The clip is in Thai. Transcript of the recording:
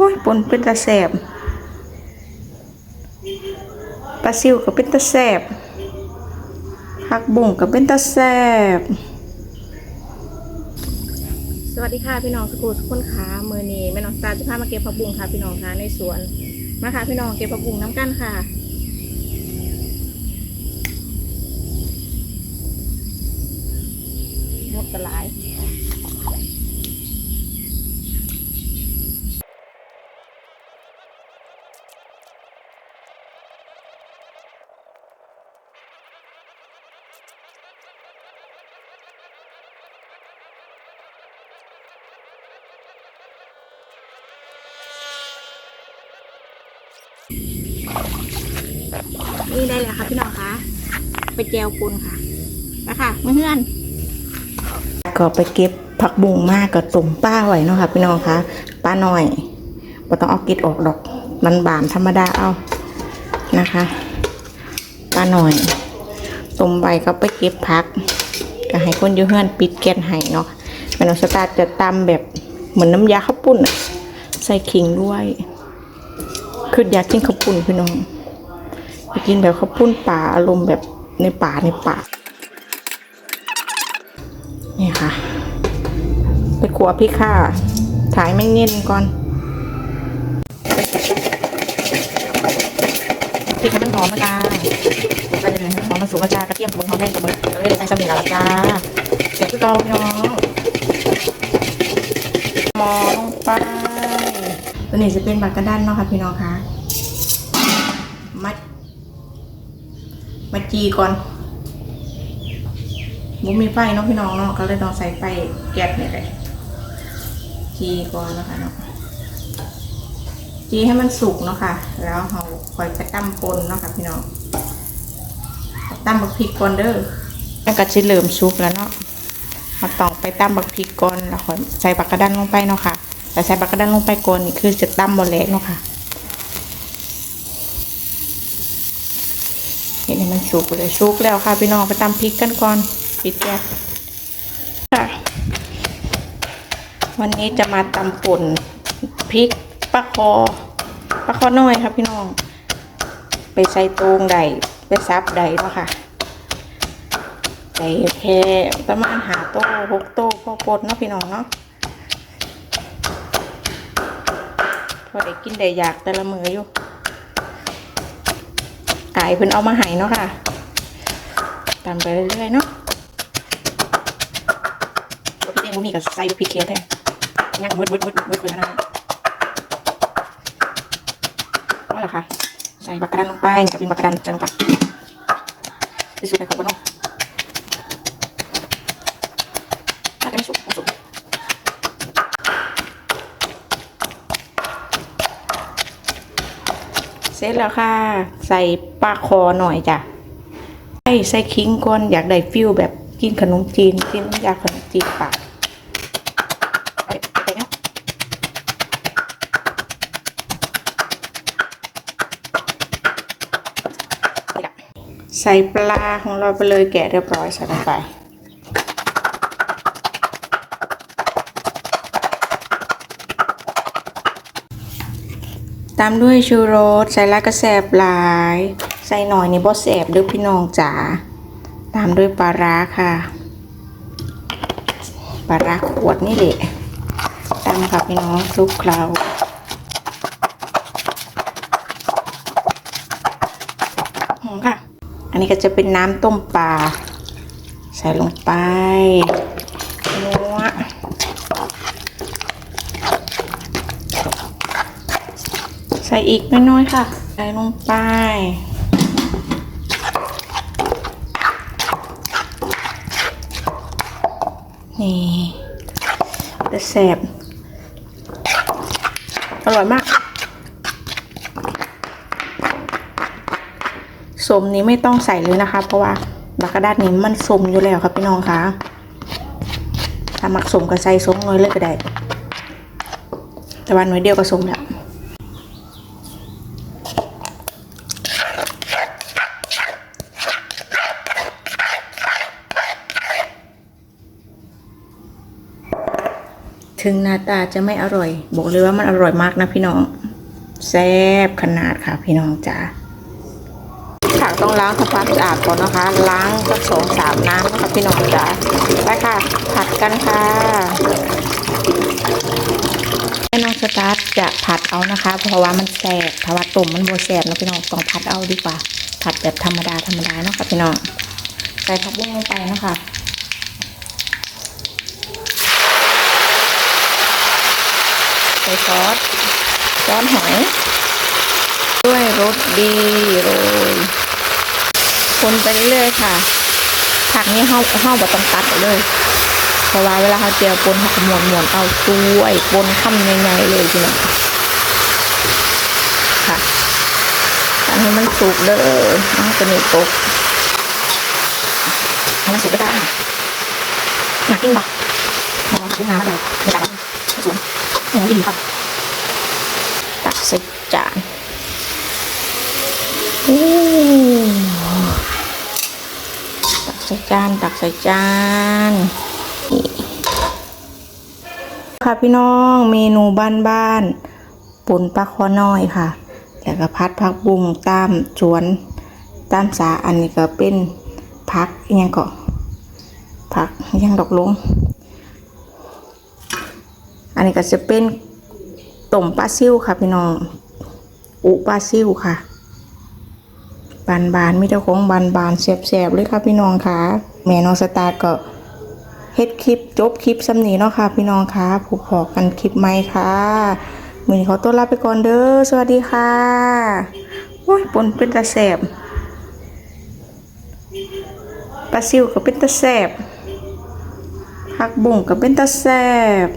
โอ้ยปนเป็นตาแสบปลาซิวก็เป็นตาแสบผักบุ้งก็เป็นตาแสบสวัสดีค่ะพี่น้องสกูทุกคนขามือนี้แม่น้องตาจะพามาเก็บผักบุ้งค่ะพี่น้องค่ะในสวนมาค่ะพี่น้องเก็บผักบุ้งน้ำกันค่ะ หมดกระหลาย นี่ได้แล้วค่ะพี่น้องคะไปแจวปูนค่ะไปค่ะเพื่อนก็ไปเก็บผักบุ้งมากกับตุ่มป้าไว้เนาะค่ะพี่น้องคะป้าหน่อยบ่ต้องเอากิดออกดอกมันบานธรรมดาเอานะคะป้าหน่อยตุ่มใบก็ไปเก็บผักก็ให้คนอยู่เฮือนปิดแก๊สให้เนาะแม่น้องสตาร์จะตำแบบเหมือนน้ำยาข้าวปุ้นอะใส่ขิงด้วย คืออยากกินข้าวปุ้นพี่น้องไปกินแบบข้าวปุ้นป่าอารมณ์แบบในป่าในป่านี่ค่ะ ไปขัวพริกค่ะถ่ายไม่เงียนก่อนพริกมันหอมนะจ้าใส่เลยหอมมันสุกนะจ้ากระเทียมผงหอมแดงกระเบิดแล้วเลยใส่สมิงละจ้าเสียบพี่กองพี่น้องหมอลงไปตัวนี้จะเป็นบักกระด้านเนาะค่ะพี่น้องค่ะ มัดมาจีก่อนบุมีไฟเนาะพี่น้องเนาะก็เลยต้องใส่ไฟแก๊สเนี่ยเลยจีก่อนนะคะเนาะจีให้มันสุกเนาะค่ะ แล้วเราคอยไปตั้มปนเนาะค่ะพี่น้องตั้มบักพริกก่อนเด้อแล้วก็จะเริ่มสุกแล้วเนาะเราต้อไปตั้มบักพริกก่อนแล้วคอยใส่บักกระดันลงไปเนาะค่ะแต่ใส่บักกระดันลงไปก่อนนี่คือจะตั้มบอแหลกเนาะค่ะ เห็นให้มันสุกเลยสุกแล้วค่ะพี่น้องไปตำพริกกันก่อนปิดแก๊สค่ะ วันนี้จะมาตำป่นพริกปลาคอปลาคอน้อยครับพี่น้อง ไปใส่ตรงใดไปซับใดเนาะค่ะใส่แค่ประมาณหาโต้หกโต้พอปนเนาะพี่น้องเนาะพอได้กินได้อยากแต่ละมืออยู่ ไก่เพิ่นเอามาให้เนาะค่ะตามไปเรื่อยๆเนาะตัวพี่เองบ่มีกับใส่พริกเคียแท้ยังมืดมืดมืดมืดมืดนะนั่นว่าล่ะค่ะ ใส่บักกระดันลงไปจะเป็นบักกระดันจังปะที่สุดเลยของบ้านเนาะถ้าจะไม่สุกไม่สุก เสร็จแล้วค่ะ ใส่ปลาคอหน่อยจ้ะใส่ใส่คิงก่อนอยากได้ฟิลแบบกินขนมจีนกินน้ำยาขนมจีนปากไปไปนะนี่ล่ะใส่ปลาของเราไปเลยแกะเรียบร้อยใส่ลงไป ตามด้วยชูรสใส่ลายกระแสบหลาย ใส่หน่อยนี่บ่แสบด้วยพี่น้องจ๋าตามด้วยปลาร้าค่ะปลาร้าขวดนี่แหละตามค่ะพี่น้องคลุกเคล้าหอค่ะ อันนี้ก็จะเป็นน้ำต้มปลาใส่ลงไปนัว ใส่อีกน้อยๆค่ะ ใส่ลงไป นี่จะแสบ อร่อยมาก สมนี้ไม่ต้องใส่เลยนะคะ เพราะว่าบักกระดาษนี้มันสมอยู่แล้วครับพี่น้องคะถ้ามักสมก็ใส่สมน้อยเลยก็ได้ แต่ว่าหน่อยเดียวก็สมแล้ว ถึงหน้าตาจะไม่อร่อย บอกเลยว่ามันอร่อยมากนะพี่น้องแซ่บขนาดค่ะพี่น้องจ๋าผักต้องล้างทำความสะอาดก่อนนะคะ ล้างสักสองสามน้ำนะคะพี่น้องจ๋าไปค่ะ ผัดกันค่ะแม่น้องสตาร์ทจะผัดเอานะคะ เพราะว่ามันแสบถ้าว่าต้มมันโบแสบนะพี่น้องต้องผัดเอาดีกว่า ผัดแบบธรรมดาธรรมดาเนาะค่ะพี่น้องใส่ผักบุ้งลงไปนะคะ ใส่ซอสซอสหอยด้วยรสดีโรยคนไปเรื่อยๆค่ะผักนี้เฮาเฮาแบบต้องตัดเลยเพราะว่าเวลาเขาเจียวปนเขาก็หมวนหมวนเอาช่วยปนคำใหญ่ๆเลยทีนี้ค่ะทำให้มันสุกเด้อเอาจะมีตกให้มันสุกก็ได้หนักจริงปะมองดูงานอะไรไม่ได้สูง อย่างดีครับ ตักใส่จานตักใส่จาน ตักใส่จานค่ะพี่น้องเมนูบ้านๆปุ่นปลาคอน้อยค่ะ แล้วก็พัดผักบุ้งตามสวนตามสาอันนี้ก็เป็นผักยังก็ผักยังดอกลง อันนี้ก็จะเป็นต้มปลาซิ่วค่ะพี่น้อง อุปลาซิ่วค่ะ บานบานมีแต่ของบานบานแสบๆเลยค่ะพี่น้องค่ะแม่น้องสตาร์ก็เฮ็ดคลิปจบคลิปสำนีเนาะค่ะ พี่น้องค่ะผูกพอกันคลิปใหมค่ะมือนี้ขอตัวลาไปก่อนเด้อสวัสดีค่ะโอ้ยปนเป็นตาแสบปลาซิ่วก็เป็นตาแสบผักบุ้งก็เป็นตาแสบ